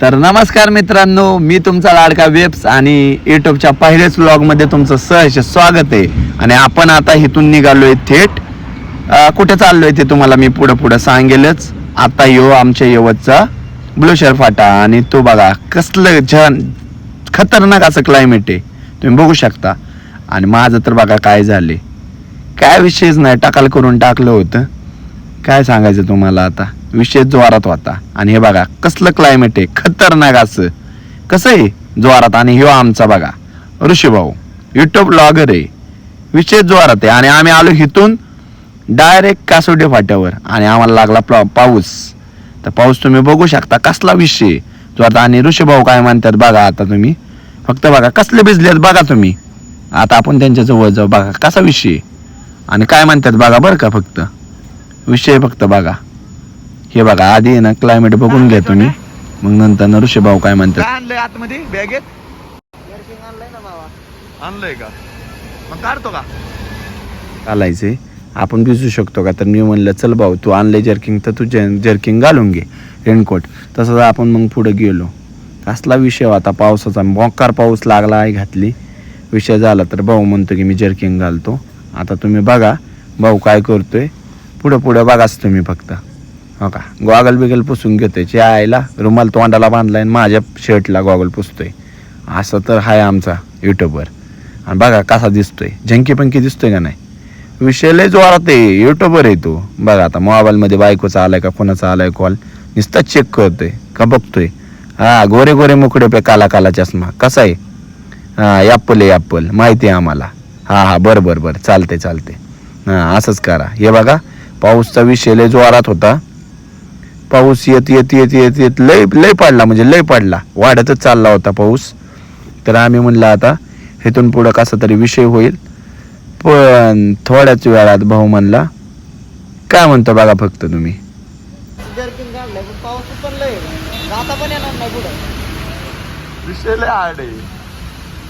तर नमस्कार मित्रांनो मी तुमचा लाडका वेब्स आणि युट्यूबच्या पहिल्याच व्लॉगमध्ये तुमचं सहर्ष स्वागत आहे. आणि आपण आता इथून निघालोय थेट. कुठे चाललोय ते तुम्हाला मी पुढं पुढं सांगेलच. आता यो आमच्या यवतचा ब्लूशर फाटा आणि तो बघा कसलं छान खतरनाक असं क्लायमेट आहे. तुम्ही बघू शकता. आणि माझं तर बघा काय झाले काय विषयच नाही टाकाल करून टाकलं होतं. काय सांगायचं तुम्हाला आता? विषय जोरात होता. आणि हे बघा कसलं क्लायमेट आहे? खतरनाक असं. कसं आहे? जोरात. आणि ह्यो आमचा बघा. ऋषीभाऊ युट्यूब ब्लॉगर आहे. विषय जोरात आहे. आणि आम्ही आलो इथून डायरेक्ट कासोडे फाट्यावर. आणि आम्हाला लागला प्लॉ पाऊस. तर पाऊस तुम्ही बघू शकता कसला विषय जोरात. आणि ऋषीभाऊ काय म्हणतात बघा आता तुम्ही. फक्त बघा कसले भिजलेत बघा तुम्ही. आता आपण त्यांच्या जवळ जाऊ. बघा कसा विषय आहे. आणि काय म्हणतात बघा बरं का फक्त. विषय फक्त बघा. हे बघा आधी आहे ना क्लायमेट बघून घ्या तुम्ही. मग नंतर ना ऋषीभाऊ काय म्हणतात? काय आणलंय आतमध्ये? बॅगेत आणलंय का? मग काढतो का? चालायचे आपण भिजू शकतो का? तर मी म्हणलं चल भाऊ तू आणले जर्किंग तर तू जर्किंग घालून घे. रेनकोट. तसंच आपण मग पुढे गेलो. कसला विषय होता पावसाचा? मोकार पाऊस लागला आहे घातली. विषय झाला तर भाऊ म्हणतो की मी जर्किंग घालतो. आता तुम्ही बघा भाऊ काय करतोय? पुढं पुढं बघाच तुम्ही फक्त. हो का? गॉगल बिगल पुसून घेतोय. च्या आईला रुमाल तोंडाला बांधलाय आणि माझ्या शर्टला गॉगल पुसतोय. असं तर आहे आमचा युट्यूबवर आणि बघा कसा दिसतोय. झंकी पंकी दिसतोय का नाही? विषय लय जोरात आहे. युट्यूबवर आहे तो. बघा आता मोबाईलमध्ये बायकोचा आलाय का कोणाचा आलाय कॉल नुसता चेक करतोय. का बघतोय? हा गोरे गोरे मुकडे पे काला काला चष्मा. कसा आहे? हा ॲप्पल आहे ॲप्पल माहिती आहे आम्हाला. हा हा बरं बरं बरं. चालते चालते हां असंच करा. हे बघा. पाऊसचा विषय लय जोरात होता. पाऊस येत येत येत येत येत लय लय पडला म्हणजे लय पडला. वाढतच चालला होता पाऊस. तर आम्ही म्हणलं आता इथून पुढं कसा तरी विषय होईल. पण थोड्याच वेळात भाऊ म्हणला काय म्हणतो बघा फक्त तुम्ही.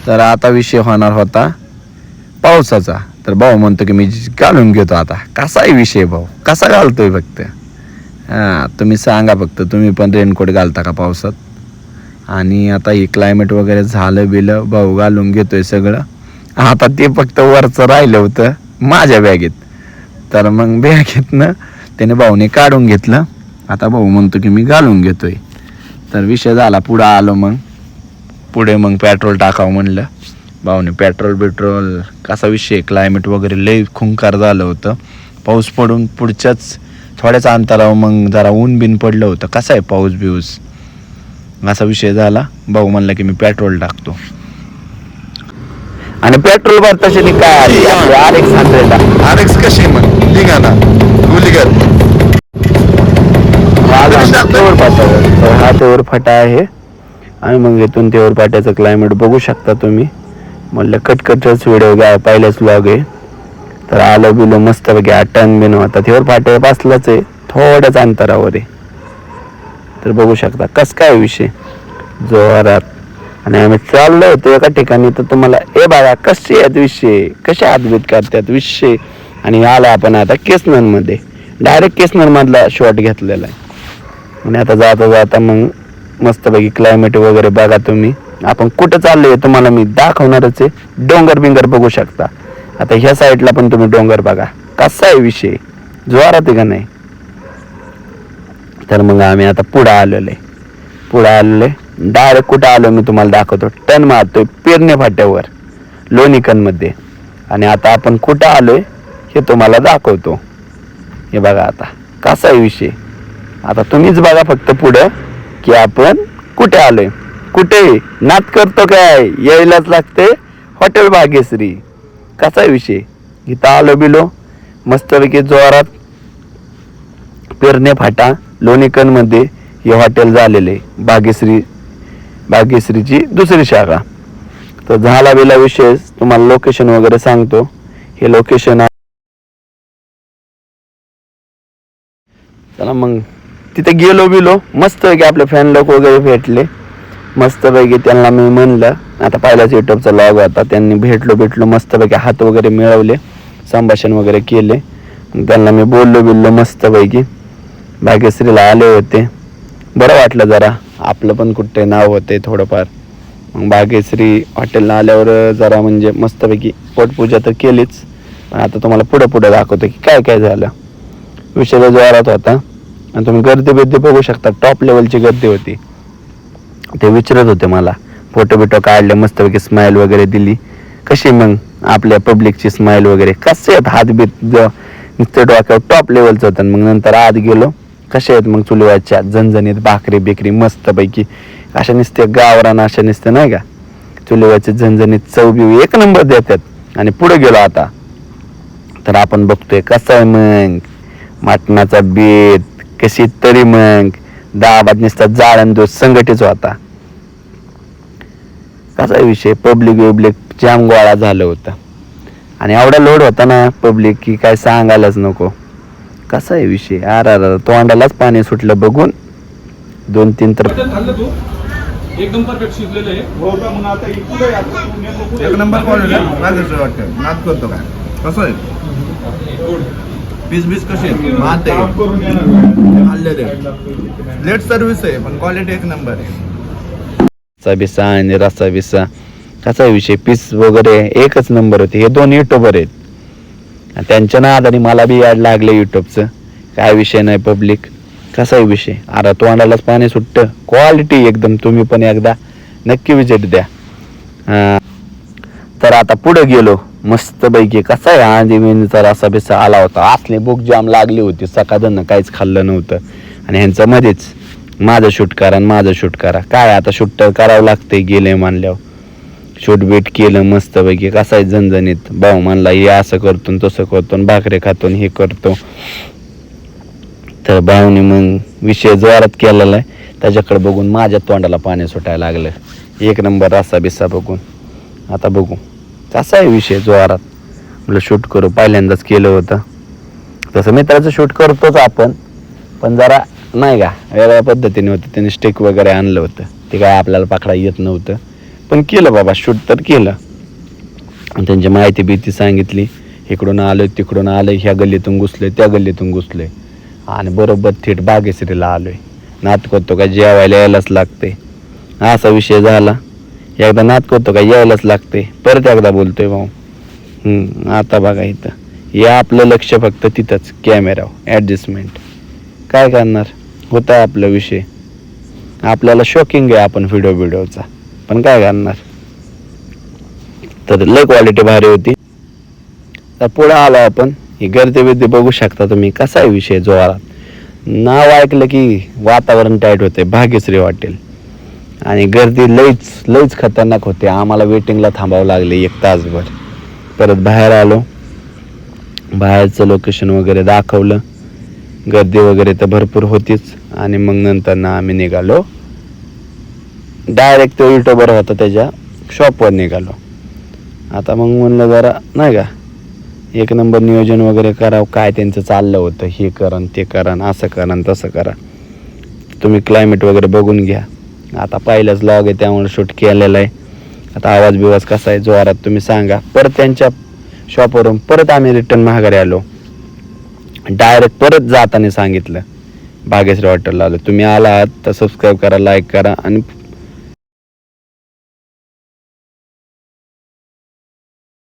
तर आता विषय होणार होता पावसाचा. तर भाऊ म्हणतो की मी घालून घेतो आता. कसा आहे विषय भाऊ. कसा घालतोय फक्त? हां तुम्ही सांगा फक्त. तुम्ही पण रेनकोट घालता का पावसात? आणि आता हे क्लायमेट वगैरे झालं बिलं भाऊ घालून घेतोय सगळं. आता ते फक्त वरचं राहिलं होतं माझ्या बॅगेत. तर मग बॅगेतनं त्याने भाऊने काढून घेतलं. आता भाऊ म्हणतो की मी घालून घेतोय. तर विषय झाला पुढं आलो मग. पुढे मग पेट्रोल टाकावं म्हणलं. भाऊने पेट्रोल बिट्रोल कसा विषय क्लायमेट वगैरे लय खुंकार झालं होतं. पाऊस पडून पुढच्याच थोड्याच अंतरावर मग जरा ऊन बिन पडलं होतं. कसा आहे पाऊस बिऊस? असा विषय झाला. भाऊ म्हणला की मी पेट्रोल टाकतो. आणि पेट्रोल भरताशी काय आर एक्स हंड्रेडला आर एक्स कशी मग? निघा ना. गुलिगर हा तेवर फाटा आहे. आणि मग इथून तेवर फाट्याचं क्लायमेट बघू शकता तुम्ही. म्हणलं कटकटच व्हिडिओ घ्या पहिल्याच व्लॉग आहे. तर आलं बिलो मस्त बघा टन बिन आता तेवर फाट्या पासलाच आहे थोड्याच अंतरावर आहे. तर बघू शकता कस काय विषय. जोरात. आणि आम्ही चाललो होतो एका ठिकाणी तर तुम्हाला ए बाळा कसे आहेत विषय? कसे अद्भुत करतात विषय? आणि आला आपण आता केसनरमध्ये डायरेक्ट केसनरमधला शॉट घेतलेला आहे. आणि आता जाता जाता मग मस्तपैकी क्लायमेट वगैरे बघा तुम्ही. आपण कुठं चाललोय तुम्हाला मी दाखवणारच आहे. डोंगर बिंगर बघू शकता. आता ह्या साईडला पण तुम्ही डोंगर बघा. कसा आहे विषय? जोरात आहे का नाही? तर मग आम्ही आता पुढं आलेलो आहे. पुढं आलेलो आहे. डायरेक्ट कुठं आलो मी तुम्हाला दाखवतो. टन मारतोय पेरणे फाट्यावर. लोणीकनमध्ये. आणि आता आपण कुठं आलोय हे तुम्हाला दाखवतो. हे बघा आता. कसा आहे विषय? आता तुम्हीच बघा फक्त पुढं की आपण कुठे आलोय. कुठे? नात करतो काय? यायलाच लागते. हॉटेल भाग्यश्री. कसा आहे विषय? इथं आलो बिलो. मस्तपैकी जोरात पेरणे फाटा लोणीकनमध्ये हे हॉटेल झालेले. भाग्यश्री भाग्यश्रीची दुसरी शाखा. तर झाला बिला विशेष तुम्हाला लोकेशन वगैरे सांगतो. हे लोकेशन चला मग. तिथे गेलो बिलो. मस्त की आपले फॅन लोक वगैरे भेटले. मस्तपैकी त्यांना मी म्हणलं आता पहिलाच युट्यूबचा लॉग होता त्यांनी भेटलो भेटलो मस्तपैकी हात वगैरे मिळवले संभाषण वगैरे केले. त्यांना मी बोललो बिललो मस्तपैकी. भाग्यश्रीला आले होते. बरं वाटलं जरा आपलं पण कुठे नाव होते थोडंफार. मग बागेश्री हॉटेलला आल्यावर जरा म्हणजे मस्तपैकी पोटपूजा तर केलीच. पण आता तुम्हाला पुढं पुढं दाखवतो की काय काय झालं. विषय जोरात होता. आणि तुम्ही गर्दी बिर्दी बघू शकता टॉप लेवलची गर्दी होती. ते विचारत होते मला. फोटो बिटो काढले मस्तपैकी स्माईल वगैरे दिली. कशी मग आपल्या पब्लिकची स्माईल वगैरे? कसे आहेत हात बीत? ज- नुसतं डोक्यावर टॉप लेवलचं होतं मग नंतर आत गेलो. कसे आहेत मग चुलीवाच्या झणझणीत भाकरी बेकरी मस्तपैकी? अशा नुसते गावरान अशा नुसते नाही का? चुलीवाचे झणझणीत चवबीव एक नंबर देतात. आणि पुढे गेलो आता. तर आपण बघतोय कसं आहे मग? मटणाचा बेत कशी तरी मग? दाबात नुसता जाळण दोष संघटित होता. कसा विषय पब्लिक बिब्लिक जाम गोळा झालं होतं. आणि एवढा लोड होता ना पब्लिक की काय सांगायलाच नको. कसा आहे विषय? अर अर तोंडालाच पाणी सुटलं बघून. दोन तीन तर बद्दल खाल्लं तू? एकदम परफेक्ट शिजलेलं आहे. एक नंबर क्वालिटी माझं वाटतं. नाद करतो का कसं आहे? पीस बीस कसे आहेत मात आहे. खाल्लेले लेट सर्व्हिस आहे पण क्वालिटी एक नंबर आहे. रस्सा बिस्सा आणि रस्सा बिस्सा कसा विषय पीस वगैरे एकच नंबर होते. हे दोन युट्यूबर आहेत. आणि त्यांच्या आधारे मला बी याड लागले युट्यूबचं काय विषय नाही पब्लिक कसा विषय. अरे तोंडालाच पाणी सुटतं. क्वालिटी एकदम. तुम्ही पण एकदा नक्की विजिट द्या. तर आता पुढे गेलो. मस्तपैकी कसा आहे आधी मेनचा रसा बिस्सा आला होता. असले बुक जाम लागली होती. सकाळ काहीच खाल्लं नव्हतं. आणि ह्यांचं मध्येच. माझं शूट करा आणि माझं शूट करा. काय आता शूट तर करावं लागतंय गेले मानल्यावर शूट बीट केलं मस्तपैकी कसाय आहे झणझणीत. भाऊ म्हणला हे असं करतो तसं करतो भाकरे खातो हे करतो. तर भाऊने मग विषय जोरात केलेला आहे त्याच्याकडे बघून माझ्या तोंडाला पाणी सुटायला लागलं. एक नंबर रस्सा बिस्सा बघून. आता बघू. कसा आहे विषय जोरात. म्हटलं शूट करू. पहिल्यांदाच केलं होतं. तसं मित्राचं शूट करतोच आपण. पण जरा नाही का? वेगळ्या पद्धतीने होतं. त्याने स्टिक वगैरे आणलं होतं. ते काय आपल्याला पकडा येत नव्हतं. पण केलं बाबा शूट तर केलं. आणि त्यांची माहिती भीती सांगितली. इकडून आलो तिकडून आलो ह्या गल्लीतून घुसलोय त्या गल्लीतून घुसलोय. आणि बरोबर थेट बागेश्रीला आलोय. नात करतो का जेवायला यायलाच लागते असा विषय झाला. एकदा नात करतो का यायलाच लागते परत एकदा बोलतोय भाऊ. आता बघा इथं. हे आपलं लक्ष फक्त तिथंच. कॅमेरा ॲडजस्टमेंट काय करणार? होता आपला विषय. आपल्याला शॉकिंग आहे आपण व्हिडिओ व्हिडिओचा पण काय करणार तर लय क्वालिटी भारी होती. तर पुढे आलो आपण. ही गर्दी बिर्दी बघू शकता तुम्ही. कसा आहे विषय जोरात. नाव ऐकलं की वातावरण टाईट होते. भाग्यश्री वाटेल. आणि गर्दी लईच लईच खतरनाक होते. आम्हाला वेटिंगला थांबावं लागले एक तासभर. परत बाहेर आलो. बाहेरचं लोकेशन वगैरे दाखवलं. गर्दी वगैरे तर भरपूर होतीच. आणि मग नंतर ना आम्ही निघालो. डायरेक्ट तो युट्यूबर होता त्याच्या शॉपवर निघालो. आता मग म्हणलं जरा नाही का एक नंबर नियोजन वगैरे करावं काय त्यांचं चाललं होतं हे करण ते करण असं करण तसं करा तुम्ही क्लायमेट वगैरे बघून घ्या. आता पहिलंच लॉग आहे त्यामुळे शूट केलेलं आहे. आता आवाज बिवाज कसा आहे जोरात तुम्ही सांगा. परत त्यांच्या शॉपवरून परत आम्ही रिटर्न महागारी आलो. डायरेक्ट परत जाताना सांगितलं. बागेश्वर हॉटेलला आलो. तुम्ही आला आहात तर सबस्क्राईब करा लाईक करा आणि